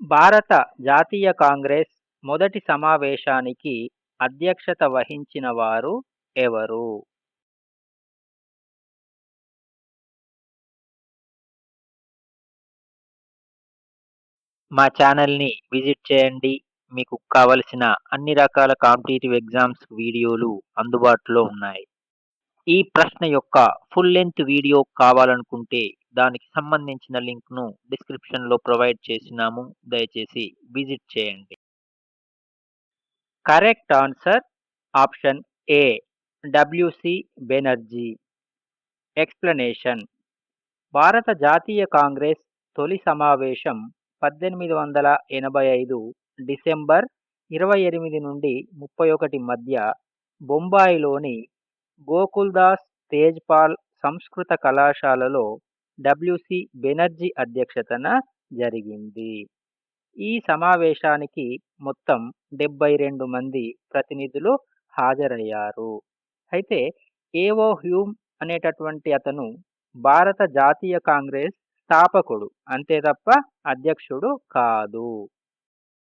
భారత జాతీయ కాంగ్రెస్ మొదటి సమావేశానికి అధ్యక్షత వహించిన వారు ఎవరు? మా ఛానల్ని విజిట్ చేయండి. మీకు కావలసిన అన్ని రకాల కాంపిటేటివ్ ఎగ్జామ్స్ వీడియోలు అందుబాటులో ఉన్నాయి. ఈ ప్రశ్న యొక్క ఫుల్ లెంత్ వీడియో కావాలనుకుంటే దానికి సంబంధించిన లింక్ను డిస్క్రిప్షన్లో ప్రొవైడ్ చేసినాము. దయచేసి విజిట్ చేయండి. Correct answer option A W C Banerjee explanation భారత జాతీయ కాంగ్రెస్ తొలి సమావేశం పద్దెనిమిది వందల ఎనభై ఐదు డిసెంబర్ ఇరవై ఎనిమిది నుండి ముప్పై ఒకటి మధ్య బొంబాయిలోని గోకుల్దాస్ తేజ్పాల్ సంస్కృత కళాశాలలో డబ్ల్యూసి బెనర్జీ అధ్యక్షతన జరిగింది. ఈ సమావేశానికి మొత్తం డెబ్బై రెండు మంది ప్రతినిధులు హాజరయ్యారు. అయితే ఏవో హ్యూమ్ అనేటటువంటి అతను భారత జాతీయ కాంగ్రెస్ స్థాపకుడు అంతే తప్ప అధ్యక్షుడు కాదు.